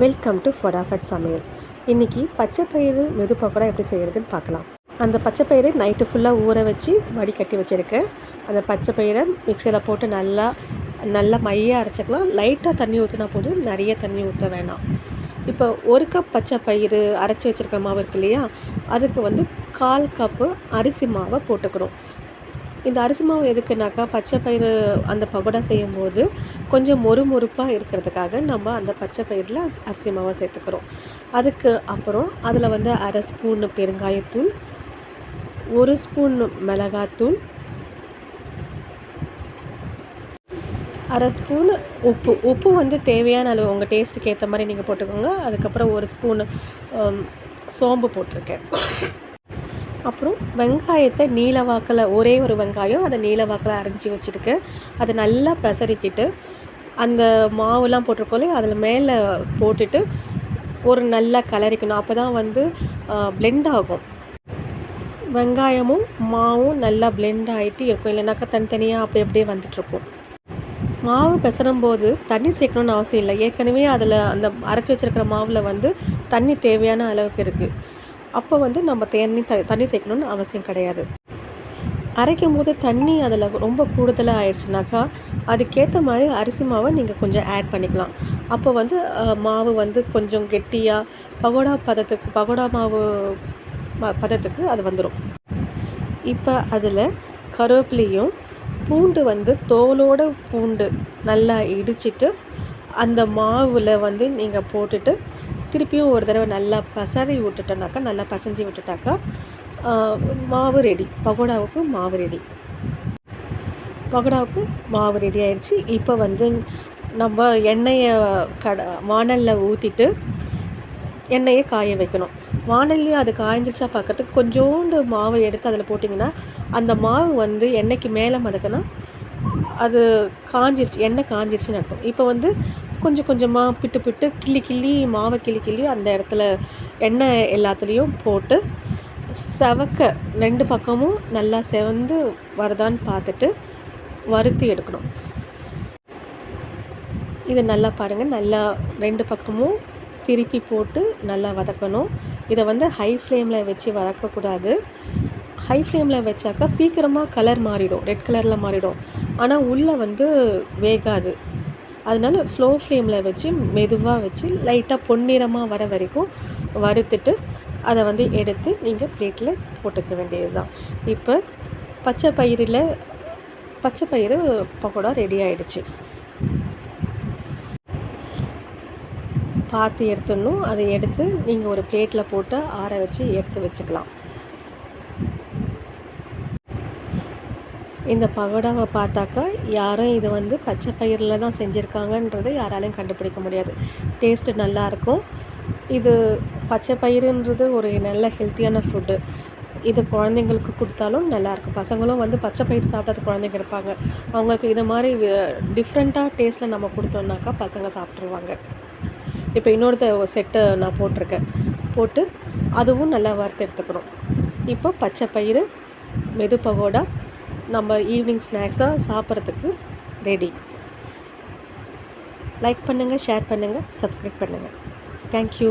Welcome to Fatafat சமையல். இன்றைக்கி பச்சை பயிறு மெது பக்கோடா எப்படி செய்கிறதுன்னு பார்க்கலாம். அந்த பச்சை பயிறு நைட்டு ஃபுல்லாக ஊற வச்சு வடிகட்டி வச்சுருக்கேன் அந்த பச்சை பயிரை மிக்சியில் போட்டு நல்லா நல்லா மையாக அரைச்சிக்கலாம். லைட்டாக தண்ணி ஊற்றினா போதும் நிறைய தண்ணி ஊற்ற வேணாம். இப்போ ஒரு கப் பச்சை பயிறு அரைச்சி வச்சுருக்க மாவு இருக்கு இல்லையா? அதுக்கு வந்து கால் கப்பு அரிசி மாவை போட்டுக்கிறோம் இந்த அரிசி மாவு எதுக்குனாக்கா பச்சை பயிறு அந்த பகோடா செய்யும்போது கொஞ்சம் மொறு மொறுப்பாக இருக்கிறதுக்காக நம்ம அந்த பச்சை பயிரில் அரிசி மாவை சேர்த்துக்கிறோம். அதுக்கு அப்புறம் அதில் வந்து அரை ஸ்பூன் பெருங்காயத்தூள் ஒரு ஸ்பூன் மிளகாத்தூள் அரை ஸ்பூன் உப்பு. உப்பு வந்து தேவையான அளவு உங்கள் டேஸ்ட்டுக்கு ஏற்ற மாதிரி நீங்கள் போட்டுக்கோங்க. அதுக்கப்புறம் ஒரு ஸ்பூன் சோம்பு போட்டிருக்கேன். அப்புறம் வெங்காயத்தை நீல வாக்கில் ஒரே ஒரு வெங்காயம் அதை நீல வாக்கில் அரைஞ்சி வச்சுருக்கேன் அதை நல்லா பெசரிக்கிட்டு அந்த மாவுலாம் போட்டிருக்கோலே அதில் மேலே போட்டுட்டு ஒரு நல்லா கலரிக்கணும் அப்போ தான் வந்து பிளெண்ட் ஆகும். வெங்காயமும் மாவும் நல்லா பிளெண்ட் ஆகிட்டு இருக்கும். இல்லைனாக்கா தனித்தனியாக அப்படி அப்படியே வந்துட்டுருக்கும். மாவு பெசரும் போது தண்ணி சேர்க்கணுன்னு அவசியம் இல்லை. ஏற்கனவே அதில் அந்த அரைச்சி வச்சுருக்கிற மாவில் வந்து தண்ணி தேவையான அளவுக்கு இருக்குது. அப்போ வந்து நம்ம தண்ணி த தண்ணி சேர்க்கணுன்னு அவசியம் கிடையாது. அரைக்கும் போது தண்ணி அதில் ரொம்ப கூடுதலாக ஆயிடுச்சுனாக்கா அதுக்கேற்ற மாதிரி அரிசி மாவை நீங்கள் கொஞ்சம் ஆட் பண்ணிக்கலாம். அப்போ வந்து மாவு வந்து கொஞ்சம் கெட்டியாக பகோடா பதத்துக்கு பகோடா மாவு பதத்துக்கு அது வந்துடும் இப்போ அதில் கருவேப்பிலையும் பூண்டு வந்து தோலோட பூண்டு நல்லா இடிச்சிட்டு அந்த மாவில் வந்து நீங்கள் போட்டுட்டு திருப்பியும் ஒரு தடவை நல்லா பசறி விட்டுட்டோனாக்கா நல்லா பசஞ்சு விட்டுட்டாக்கா மாவு ரெடி. பகோடாவுக்கு மாவு ரெடி. பகோடாவுக்கு மாவு ரெடி ஆயிடுச்சு இப்போ வந்து நம்ம எண்ணெயை கட வானலில் ஊற்றிட்டு எண்ணெயை காய வைக்கணும். வானல்லையும் அது காய்ஞ்சிடுச்சா பார்க்குறதுக்கு கொஞ்சோண்டு மாவை எடுத்து அதில் போட்டிங்கன்னா அந்த மாவு வந்து எண்ணெய்க்கு மேலே மதக்குனா அது காஞ்சிருச்சு எண்ணெய் காஞ்சிருச்சுன்னு அர்த்தம். இப்போ வந்து கொஞ்சம் கொஞ்சமாக பிட்டு பிட்டு கிள்ளி கிள்ளி மாவை கிள்ளி கிள்ளி அந்த இடத்துல எண்ணெய் எல்லாத்துலேயும் போட்டு செவக்க ரெண்டு பக்கமும் நல்லா செவந்து வருதான்னு பார்த்துட்டு வறுத்து எடுக்கணும். இதை நல்லா பாருங்கள் நல்லா ரெண்டு பக்கமும் திருப்பி போட்டு நல்லா வதக்கணும். இதை வந்து ஹை ஃப்ளேமில் வச்சு வதக்கக்கூடாது. ஹை ஃப்ளேமில் வச்சாக்கா சீக்கிரமாக கலர் மாறிடும். ரெட் கலரில் மாறிடும். ஆனால் உள்ளே வந்து வேகாது. அதனால ஸ்லோ ஃப்ளேமில் வச்சு மெதுவாக வச்சு லைட்டாக பொன்னிறமாக வர வரைக்கும் வறுத்துட்டு அதை வந்து எடுத்து நீங்கள் பிளேட்டில் போட்டுக்க வேண்டியது தான் இப்போ பச்சை பயிரில் பச்சை பயிறு பக்கோடா ரெடி ஆகிடுச்சு பார்த்து எடுத்துடணும். அதை எடுத்து நீங்கள் ஒரு பிளேட்டில் போட்டு ஆற வச்சு எடுத்து வச்சுக்கலாம். இந்த பகோடாவை பார்த்தாக்கா யாரும் இது வந்து பச்சை பயிரில் தான் செஞ்சுருக்காங்கன்றது யாராலையும் கண்டுபிடிக்க முடியாது. டேஸ்ட்டு நல்லாயிருக்கும். இது பச்சை பயிருன்றது ஒரு நல்ல ஹெல்த்தியான ஃபுட்டு. இது குழந்தைங்களுக்கு கொடுத்தாலும் நல்லாயிருக்கும். பசங்களும் வந்து பச்சை பயிர் சாப்பிடாத குழந்தைங்க இருப்பாங்க. அவங்களுக்கு இது மாதிரி டிஃப்ரெண்ட்டாக டேஸ்ட்டில் நம்ம கொடுத்தோம்னாக்கா பசங்க சாப்பிட்ருவாங்க. இப்போ இன்னொருத்த செட்டை நான் போட்டிருக்கேன். போட்டு அதுவும் நல்லா வறுத்து எடுத்துக்கணும். இப்போ பச்சை பயிறு மெது பகோடா நம்ம ஈவினிங் ஸ்நாக்ஸாக சாப்பிட்றதுக்கு ரெடி லைக் பண்ணுங்கள் ஷேர் பண்ணுங்கள் சப்ஸ்கிரைப் பண்ணுங்கள் தேங்க்யூ